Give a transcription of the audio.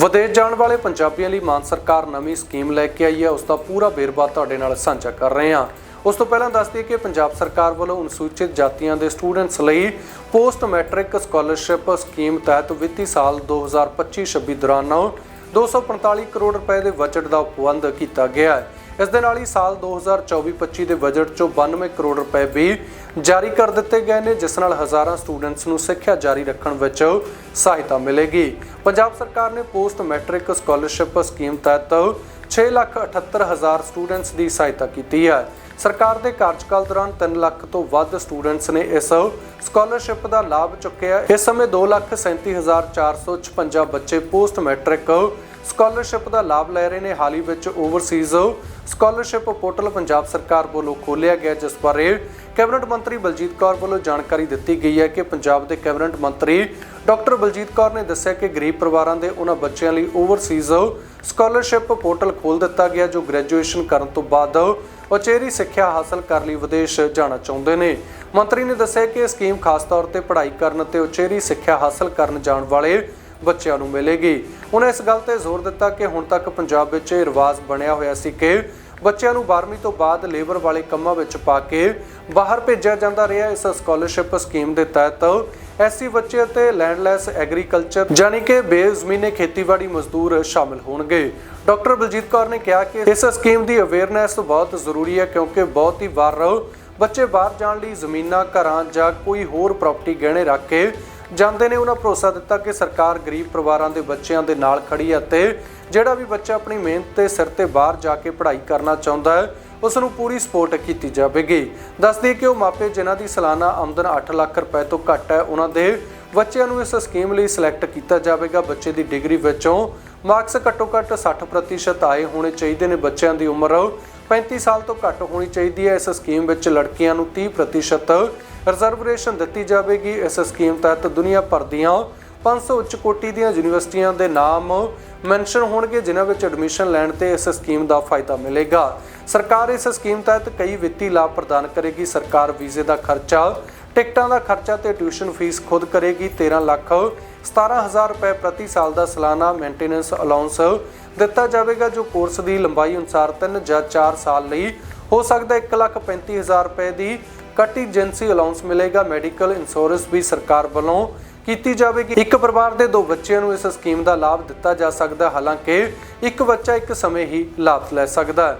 ਵਿਦੇਸ਼ ਜਾਣ ਵਾਲੇ ਪੰਜਾਬੀਆਂ ਲਈ ਮਾਨ ਸਰਕਾਰ ਨਵੀਂ ਸਕੀਮ ਲੈ ਕੇ ਆਈ ਹੈ। ਉਸ ਦਾ ਪੂਰਾ ਵੇਰਵਾ ਤੁਹਾਡੇ ਨਾਲ ਸਾਂਝਾ ਕਰ ਰਹੇ ਹਾਂ। ਉਸ ਤੋਂ ਪਹਿਲਾਂ ਦੱਸ ਦਈਏ ਕਿ ਪੰਜਾਬ ਸਰਕਾਰ ਵੱਲੋਂ ਅਨੁਸੂਚਿਤ ਜਾਤੀਆਂ ਦੇ ਸਟੂਡੈਂਟਸ ਲਈ ਪੋਸਟ ਮੈਟ੍ਰਿਕ ਸਕਾਲਰਸ਼ਿਪ ਸਕੀਮ ਤਹਿਤ ਵਿੱਤੀ ਸਾਲ 2025-26 ਦੌਰਾਨ 245 ਕਰੋੜ ਰੁਪਏ ਦੇ ਬਜਟ ਦਾ ਪ੍ਰਬੰਧ ਕੀਤਾ ਗਿਆ ਹੈ। ਇਸ ਦੇ ਨਾਲ ਹੀ ਸਾਲ 2024-25 ਦੇ ਬਜਟ ਚੋਂ 92 ਕਰੋੜ ਰੁਪਏ ਵੀ ਜਾਰੀ ਕਰ ਦਿੱਤੇ ਗਏ ਨੇ ਜਿਸ ਨਾਲ ਹਜ਼ਾਰਾਂ ਸਟੂਡੈਂਟਸ ਨੂੰ ਸਿੱਖਿਆ ਜਾਰੀ ਰੱਖਣ ਵਿੱਚ ਸਹਾਇਤਾ ਮਿਲੇਗੀ। ਪੰਜਾਬ ਸਰਕਾਰ ਨੇ ਪੋਸਟ ਮੈਟ੍ਰਿਕ ਸਕਾਲਰਸ਼ਿਪ ਸਕੀਮ ਤਹਿਤ 6,78,000 ਸਟੂਡੈਂਟਸ ਦੀ ਸਹਾਇਤਾ ਕੀਤੀ ਹੈ। ਸਰਕਾਰ ਦੇ ਕਾਰਜਕਾਲ ਦੌਰਾਨ 3 ਲੱਖ ਤੋਂ ਵੱਧ ਸਟੂਡੈਂਟਸ ਨੇ ਇਸ ਸਕਾਲਰਸ਼ਿਪ ਦਾ ਲਾਭ ਚੁੱਕਿਆ। ਇਸ ਸਮੇਂ 2,37,456 ਬੱਚੇ ਪੋਸਟ ਮੈਟ੍ਰਿਕ ਸਕਾਲਰਸ਼ਿਪ ਦਾ ਲਾਭ ਲੈ ਰਹੇ ਨੇ ਹਾਲ ਹੀ ਵਿੱਚ ਓਵਰਸੀਜ਼। ਸਕਾਲਰਸ਼ਿਪ ਪੋਰਟਲ ਪੰਜਾਬ ਸਰਕਾਰ ਵੱਲੋਂ ਖੋਲ੍ਹਿਆ ਗਿਆ, ਜਿਸ ਬਾਰੇ ਕੈਬਨਿਟ ਮੰਤਰੀ ਬਲਜੀਤ ਕੌਰ ਵੱਲੋਂ ਜਾਣਕਾਰੀ ਦਿੱਤੀ ਗਈ ਹੈ ਕਿ ਪੰਜਾਬ ਦੇ ਕੈਬਨਿਟ ਮੰਤਰੀ ਡਾਕਟਰ ਬਲਜੀਤ ਕੌਰ ਨੇ ਦੱਸਿਆ ਕਿ ਗਰੀਬ ਪਰਿਵਾਰਾਂ ਦੇ ਉਹਨਾਂ ਬੱਚਿਆਂ ਲਈ ਓਵਰਸੀਜ਼ ਸਕਾਲਰਸ਼ਿਪ ਪੋਰਟਲ ਖੋਲ੍ਹ ਦਿੱਤਾ ਗਿਆ, ਜੋ ਗ੍ਰੈਜੂਏਸ਼ਨ ਕਰਨ ਤੋਂ ਬਾਅਦ ਉਚੇਰੀ ਸਿੱਖਿਆ ਹਾਸਲ ਕਰਨ ਲਈ ਵਿਦੇਸ਼ ਜਾਣਾ ਚਾਹੁੰਦੇ ਨੇ। ਮੰਤਰੀ ਨੇ ਦੱਸਿਆ ਕਿ ਇਹ ਸਕੀਮ ਖਾਸ ਤੌਰ ਤੇ ਪੜ੍ਹਾਈ ਕਰਨ ਤੇ ਉਚੇਰੀ ਸਿੱਖਿਆ ਹਾਸਲ ਕਰਨ ਜਾਣ ਵਾਲੇ ਬੱਚਿਆਂ ਨੂੰ ਮਿਲੇਗੀ। ਉਹਨਾਂ ਇਸ ਗੱਲ ਤੇ ਜ਼ੋਰ ਦਿੱਤਾ ਕਿ ਹੁਣ ਤੱਕ ਪੰਜਾਬ ਵਿੱਚ ਇਹ ਰਿਵਾਜ ਬਣਿਆ ਹੋਇਆ ਸੀ ਕਿ ਬੱਚਿਆਂ ਨੂੰ 12ਵੀਂ ਤੋਂ ਬਾਅਦ ਲੇਬਰ ਵਾਲੇ ਕੰਮਾਂ ਵਿੱਚ ਪਾ ਕੇ ਬਾਹਰ ਭੇਜਿਆ ਜਾਂਦਾ ਰਿਹਾ ਇਸ ਸਕਾਲਰਸ਼ਿਪ ਸਕੀਮ ਦੇ ਤਹਿਤ। ਐਸਸੀ ਬੱਚੇ ਅਤੇ ਲੈਂਡਲੈਸ ਐਗਰੀਕਲਚਰ ਯਾਨੀ ਕਿ ਬੇਜ਼ਮੀਨੇ ਖੇਤੀਬਾੜੀ ਮਜ਼ਦੂਰ ਸ਼ਾਮਿਲ ਹੋਣਗੇ। ਡਾਕਟਰ ਬਲਜੀਤ ਕੌਰ ਨੇ ਕਿਹਾ ਕਿ ਇਸ ਸਕੀਮ ਦੀ ਅਵੇਅਰਨੈਸ ਬਹੁਤ ਜ਼ਰੂਰੀ ਹੈ ਕਿਉਂਕਿ ਬਹੁਤ ਹੀ ਵਾਰ ਬੱਚੇ ਬਾਹਰ ਜਾਣ ਲਈ ਜ਼ਮੀਨਾਂ, ਘਰਾਂ ਜਾਂ ਕੋਈ ਹੋਰ ਪ੍ਰਾਪਰਟੀ ਗਹਿਣੇ ਰੱਖ ਕੇ ਜਾਂਦੇ ਨੇ ਉਹਨਾਂ ਭਰੋਸਾ ਦਿੱਤਾ ਕਿ ਸਰਕਾਰ ਗਰੀਬ ਪਰਿਵਾਰਾਂ ਦੇ ਬੱਚਿਆਂ ਦੇ ਨਾਲ ਖੜੀ ਹੈ ਅਤੇ ਜਿਹੜਾ ਵੀ ਬੱਚਾ ਆਪਣੀ ਮਿਹਨਤ ਤੇ ਸਿਰ ਤੇ ਬਾਹਰ ਜਾ ਕੇ ਪੜ੍ਹਾਈ ਕਰਨਾ ਚਾਹੁੰਦਾ ਹੈ ਉਸ ਨੂੰ ਪੂਰੀ ਸਪੋਰਟ ਕੀਤੀ ਜਾਵੇਗੀ। ਦੱਸਦੇ ਕਿ ਉਹ ਮਾਪੇ ਜਿਨ੍ਹਾਂ ਦੀ ਸਾਲਾਨਾ ਆਮਦਨ 8 ਲੱਖ ਰੁਪਏ ਤੋਂ ਘੱਟ ਹੈ, ਉਹਨਾਂ ਦੇ ਬੱਚਿਆਂ ਨੂੰ ਇਸ ਸਕੀਮ ਲਈ ਸਿਲੈਕਟ ਕੀਤਾ ਜਾਵੇਗਾ। ਬੱਚੇ ਦੀ ਡਿਗਰੀ ਵਿੱਚੋਂ ਮਾਰਕਸ ਘੱਟੋ ਘੱਟ 60% ਆਏ ਹੋਣੇ ਚਾਹੀਦੇ ਨੇ। ਬੱਚਿਆਂ ਦੀ ਉਮਰ 35 ਸਾਲ ਤੋਂ ਘੱਟ ਹੋਣੀ ਚਾਹੀਦੀ ਹੈ। ਇਸ ਸਕੀਮ ਵਿੱਚ ਲੜਕੀਆਂ ਨੂੰ 30% ਰਿਜ਼ਰਵੇਸ਼ਨ ਦਿੱਤੀ ਜਾਵੇਗੀ। ਇਸ ਸਕੀਮ ਤਹਿਤ ਦੁਨੀਆ ਭਰ ਦੀਆਂ 500 ਉੱਚ ਕੋਟੀ ਦੀਆਂ ਯੂਨੀਵਰਸਿਟੀਆਂ ਦੇ ਨਾਮ ਮੈਂਸ਼ਨ ਹੋਣਗੇ, ਜਿਨ੍ਹਾਂ ਵਿੱਚ ਐਡਮਿਸ਼ਨ ਲੈਣ ਤੇ ਇਸ ਸਕੀਮ ਦਾ ਫਾਇਦਾ ਮਿਲੇਗਾ। ਸਰਕਾਰ ਇਸ ਸਕੀਮ ਤਹਿਤ ਕਈ ਵਿੱਤੀ ਲਾਭ ਪ੍ਰਦਾਨ ਕਰੇਗੀ। ਸਰਕਾਰ ਵੀਜ਼ੇ ਦਾ ਖਰਚਾ, ਟਿਕਟਾਂ ਦਾ ਖਰਚਾ ਤੇ ਟਿਊਸ਼ਨ ਫੀਸ ਖੁਦ ਕਰੇਗੀ। 13 ਲੱਖ 17000 ਰੁਪਏ ਪ੍ਰਤੀ ਸਾਲ ਦਾ ਸਾਲਾਨਾ ਮੇਨਟੇਨੈਂਸ ਅਲਾਉਂਸ ਦਿੱਤਾ ਜਾਵੇਗਾ, ਜੋ ਕੋਰਸ ਦੀ ਲੰਬਾਈ ਅਨੁਸਾਰ 3 ਜਾਂ 4 ਸਾਲ ਲਈ ਹੋ ਸਕਦਾ ਹੈ। 135000 ਰੁਪਏ ਦੀ ਕੰਟੀਜੈਂਸੀ ਅਲਾਉਂਸ ਮਿਲੇਗਾ। ਮੈਡੀਕਲ ਇੰਸ਼ੋਰੈਂਸ ਵੀ ਸਰਕਾਰ ਵੱਲੋਂ ਕੀਤੀ ਜਾਵੇਗੀ। ਇੱਕ ਪਰਿਵਾਰ ਦੇ ਦੋ ਬੱਚਿਆਂ ਨੂੰ ਇਸ ਸਕੀਮ ਦਾ ਲਾਭ ਦਿੱਤਾ ਜਾ ਸਕਦਾ ਹਾਲਾਂਕਿ ਇੱਕ ਬੱਚਾ ਇੱਕ ਸਮੇਂ ਹੀ ਲਾਭ ਲੈ ਸਕਦਾ ਹੈ।